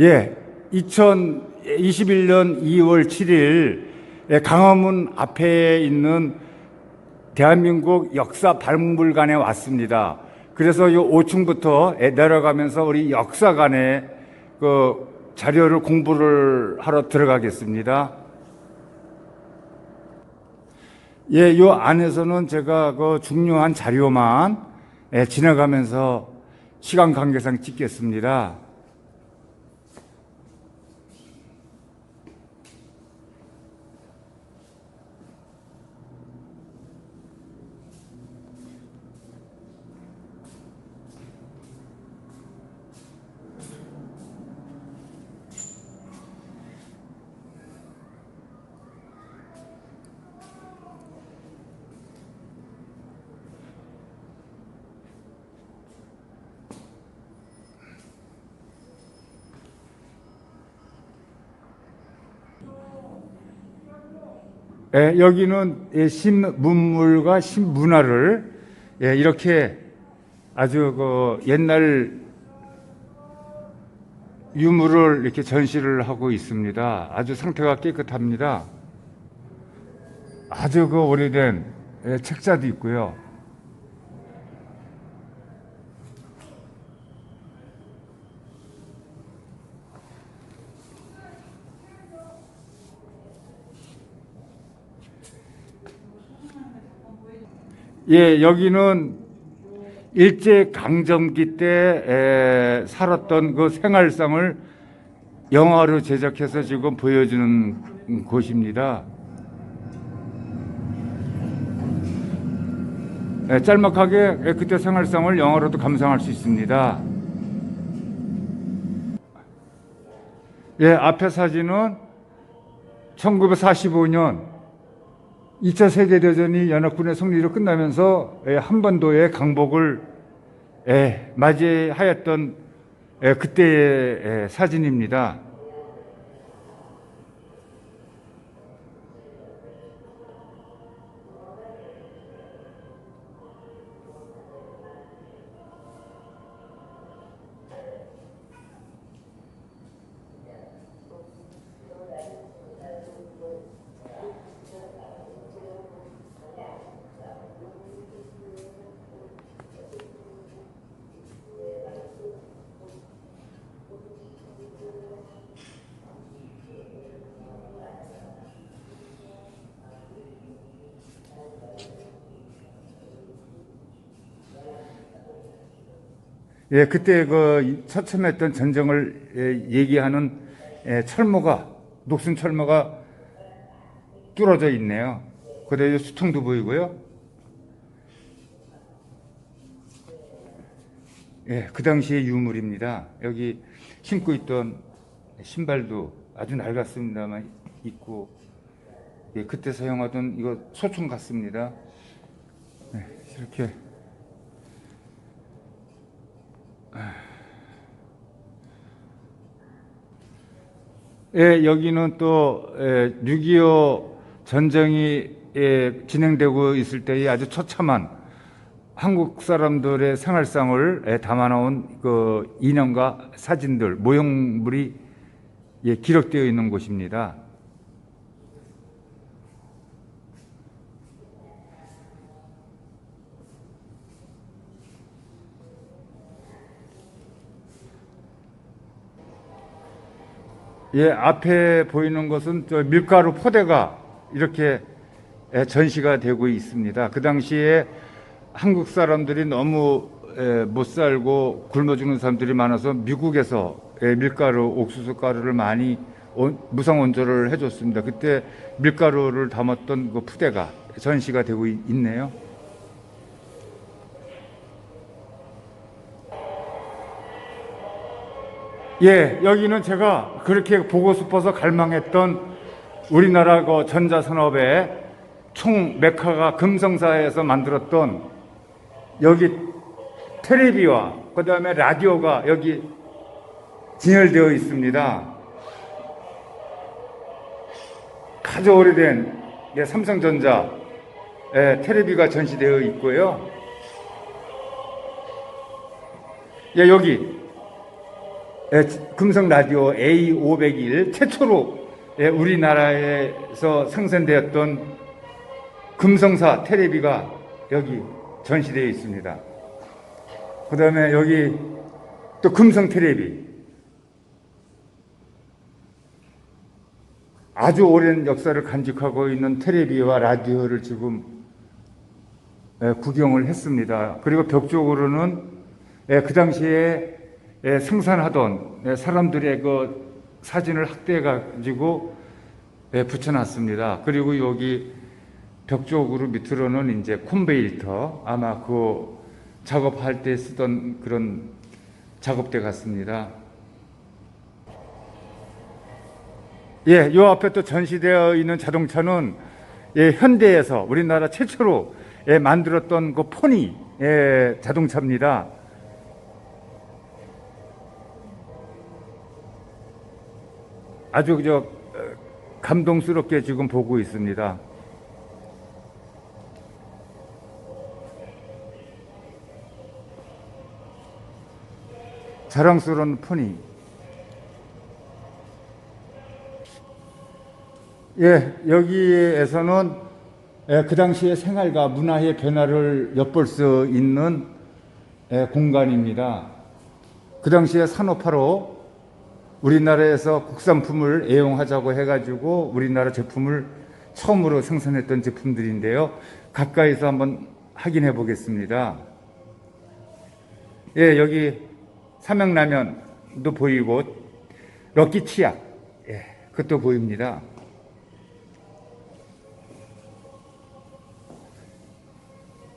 예, 2021년 2월 7일 예, 강화문 앞에 있는 대한민국 역사 박물관에 왔습니다. 그래서 이 5층부터 내려가면서 우리 역사관에 그 자료를 공부를 하러 들어가겠습니다. 예, 요 안에서는 제가 그 중요한 자료만 예, 지나가면서 시간 관계상 찍겠습니다. 예, 여기는 예, 신문물과 신문화를 예, 이렇게 아주 그 옛날 유물을 이렇게 전시를 하고 있습니다. 아주 상태가 깨끗합니다. 아주 그 오래된 예, 책자도 있고요. 예, 여기는 일제 강점기 때 에, 살았던 그 생활상을 영화로 제작해서 지금 보여주는 곳입니다. 예, 짤막하게 예, 그때 생활상을 영화로도 감상할 수 있습니다. 예, 앞에 사진은 1945년 2차 세계대전이 연합군의 승리로 끝나면서 예, 한반도의 강복을 예, 맞이하였던 예, 그때의 예, 사진입니다. 예, 그때 그 처참했던 전쟁을 예, 얘기하는 예, 철모가 녹슨 철모가 뚫어져 있네요. 그다음에 수통도 보이고요. 예, 그 당시의 유물입니다. 여기 신고 있던 신발도 아주 낡았습니다만 있고, 예, 그때 사용하던 이거 소총 같습니다. 네, 이렇게. 예, 여기는 또 예, 6.25 전쟁이 예, 진행되고 있을 때의 아주 처참한 한국 사람들의 생활상을 예, 담아놓은 그 인형과 사진들, 모형물이 예, 기록되어 있는 곳입니다. 예, 앞에 보이는 것은 저 밀가루 포대가 이렇게 예, 전시가 되고 있습니다. 그 당시에 한국 사람들이 너무 예, 못 살고 굶어 죽는 사람들이 많아서 미국에서 예, 밀가루, 옥수수 가루를 많이 온- 무상 원조를 해줬습니다. 그때 밀가루를 담았던 그 푸대가 전시가 되고 있- 있네요. 예, 여기는 제가 그렇게 보고 싶어서 갈망했던 우리나라 그 전자산업의 총 메카가 금성사에서 만들었던 여기 테레비와 그 다음에 라디오가 여기 진열되어 있습니다. 아주 오래된 예, 삼성전자 예, 테레비가 전시되어 있고요. 예, 여기 예, 금성 라디오 A501 최초로 예, 우리나라에서 생산되었던 금성사 테레비가 여기 전시되어 있습니다. 그 다음에 여기 또 금성 테레비. 아주 오랜 역사를 간직하고 있는 테레비와 라디오를 지금 예, 구경을 했습니다. 그리고 벽 쪽으로는 예, 그 당시에 예, 생산하던 예, 사람들의 그 사진을 확대해 가지고 예, 붙여놨습니다. 그리고 여기 벽 쪽으로 밑으로는 이제 콘베일터 아마 그 작업할 때 쓰던 그런 작업대 같습니다. 예, 요 앞에 또 전시되어 있는 자동차는 예, 현대에서 우리나라 최초로 예, 만들었던 그 포니 예, 자동차입니다. 아주 그저 어, 감동스럽게 지금 보고 있습니다. 자랑스러운 포니. 예, 여기에서는 예, 그 당시의 생활과 문화의 변화를 엿볼 수 있는 예, 공간입니다. 그 당시에 산업화로 우리나라에서 국산품을 애용하자고 해가지고 우리나라 제품을 처음으로 생산했던 제품들인데요. 가까이서 한번 확인해 보겠습니다. 예, 여기 삼양라면도 보이고 럭키 치약, 예, 그것도 보입니다.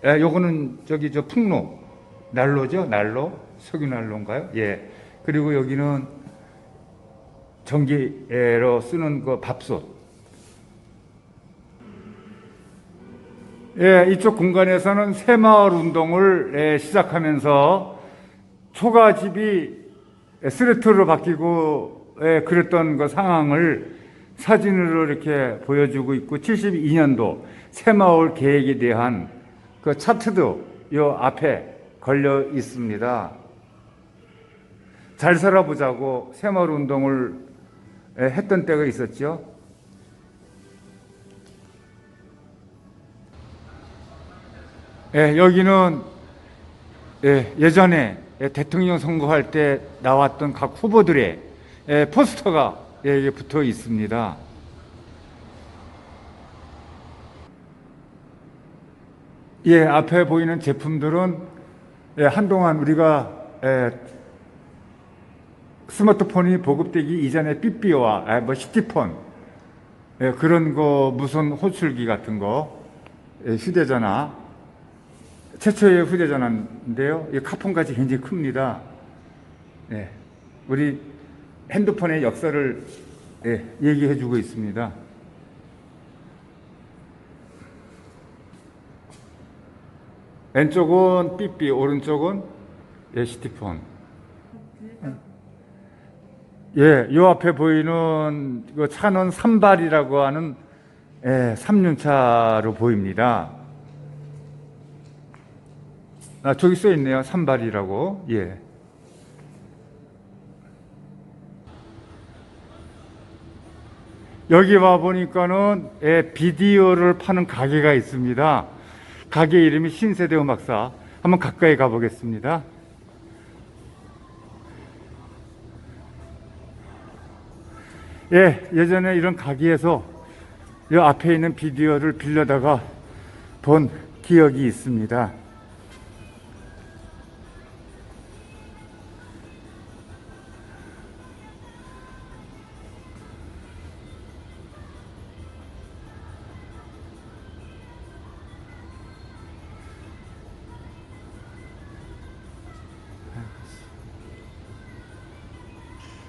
예, 요거는 저기 저 풍로 난로죠, 난로 석유 난로인가요? 예. 그리고 여기는 전기로 쓰는 그 밥솥. 예, 이쪽 공간에서는 새마을 운동을 예, 시작하면서 초가집이 스레트로 바뀌고 예, 그랬던 그 상황을 사진으로 이렇게 보여주고 있고 72년도 새마을 계획에 대한 그 차트도 요 앞에 걸려 있습니다. 잘 살아보자고 새마을 운동을 예, 했던 때가 있었죠. 예, 여기는 예, 예전에 예, 대통령 선거할 때 나왔던 각 후보들의 예, 포스터가 예, 붙어 있습니다. 예, 앞에 보이는 제품들은 예, 한동안 우리가 예, 스마트폰이 보급되기 이전에 삐삐와 아, 뭐 시티폰 예, 그런 거 무선 호출기 같은 거 예, 휴대전화 최초의 휴대전화인데요. 이 카폰까지 굉장히 큽니다. 예, 우리 핸드폰의 역사를 예, 얘기해주고 있습니다. 왼쪽은 삐삐, 오른쪽은 예, 시티폰. 예, 요 앞에 보이는 그 차는 삼발이라고 하는 예, 삼륜차로 보입니다. 아, 저기 써 있네요. 삼발이라고. 예. 여기 와 보니까는 예, 비디오를 파는 가게가 있습니다. 가게 이름이 신세대 음악사. 한번 가까이 가보겠습니다. 예, 예전에 이런 가게에서 이 앞에 있는 비디오를 빌려다가 본 기억이 있습니다.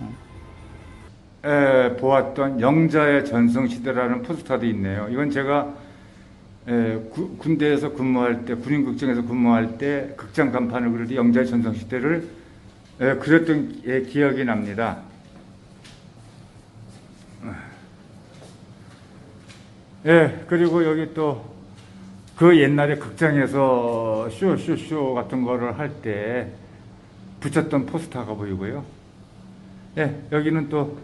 에, 보았던 영자의 전성시대라는 포스터도 있네요. 이건 제가 에, 구- 군대에서 근무할 때, 군인극장에서 근무할 때 극장 간판을 그릴 때 영자의 전성시대를 에, 그렸던 예, 기억이 납니다. 예, 그리고 여기 또 그 옛날에 극장에서 쇼, 쇼, 쇼 같은 거를 할 때 붙였던 포스터가 보이고요. 예, 여기는 또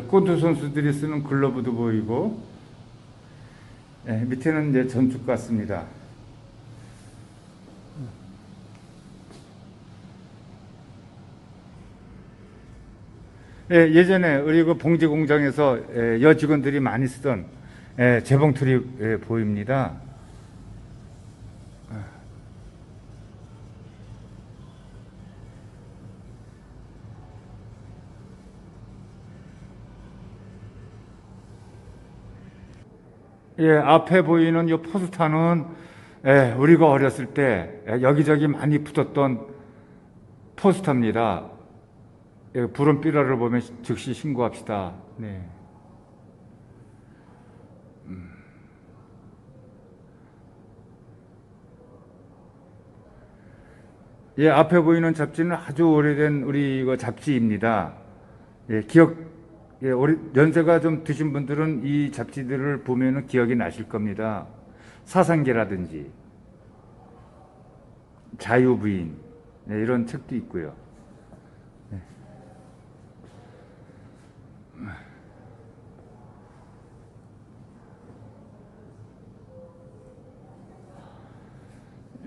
골프 선수들이 쓰는 글러브도 보이고 예, 밑에는 이제 전축 같습니다. 예, 예전에 우리 그 봉지 공장에서 예, 여 직원들이 많이 쓰던 예, 재봉틀이 예, 보입니다. 예, 앞에 보이는 이 포스터는 예, 우리가 어렸을 때 예, 여기저기 많이 붙었던 포스터입니다. 예, 불은 삐라를 보면 즉시 신고합시다. 네. 음. 예, 앞에 보이는 잡지는 아주 오래된 우리 이거 잡지입니다. 예, 기억, 예, 오래, 연세가 좀 드신 분들은 이 잡지들을 보면은 기억이 나실 겁니다. 사상계라든지, 자유부인, 예, 이런 책도 있고요.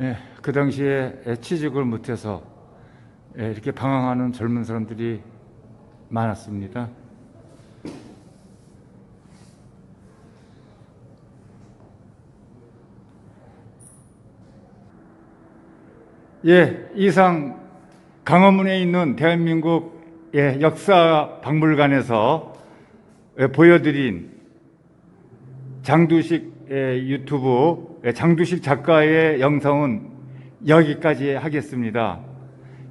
예, 그 당시에 예, 취직을 못해서 예, 이렇게 방황하는 젊은 사람들이 많았습니다. 예, 이상 강화문에 있는 대한민국 예, 역사 박물관에서 예, 보여드린 장두식 예, 유튜브 예, 장두식 작가의 영상은 여기까지 하겠습니다.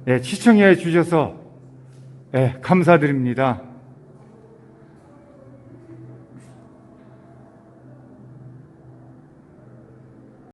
예, 시청해 주셔서 예, 감사드립니다.